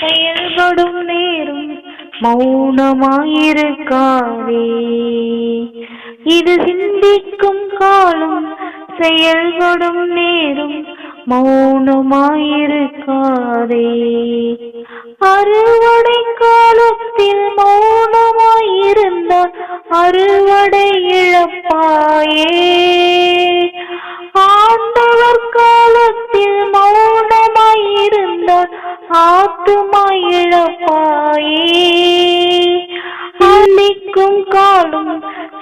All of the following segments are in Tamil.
செயல்படும் நேரம் மௌனமாயிருக்காதே. இது சிந்திக்கும் காலம் செயல்படும் நேரம் மௌனமாயிருக்காதே. அறுவடை காலத்தில் மௌனமாயிருந்தால் அறுவடை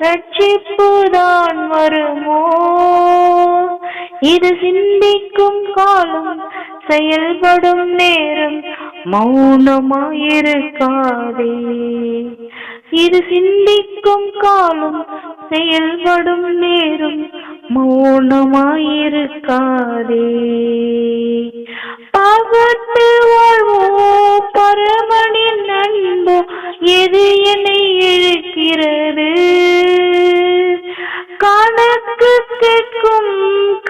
ரட்சிப்புதான் வருமோ? இது சிந்திக்கும் காலம் செயல்படும் நேரம் மௌனமாயிருக்காதே. இது சிந்திக்கும் காலம் செயல்படும் நேரம் மௌனமாயிருக்காதே. கணக்கு கேட்கும்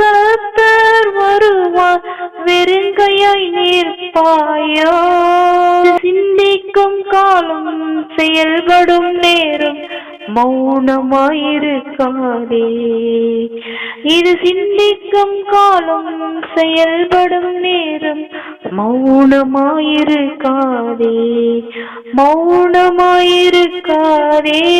கத்தர் வருவார். வெறுங்கையாய் நிற்பாயோ? சிந்திக்கும் காலம் செயல்படும் நேரம் மௌனமாயிருக்காதே. இது சிந்திக்கும் காலம் செயல்படும் நேரம் மௌனமாயிருக்காதே. மௌனமாயிருக்காதே.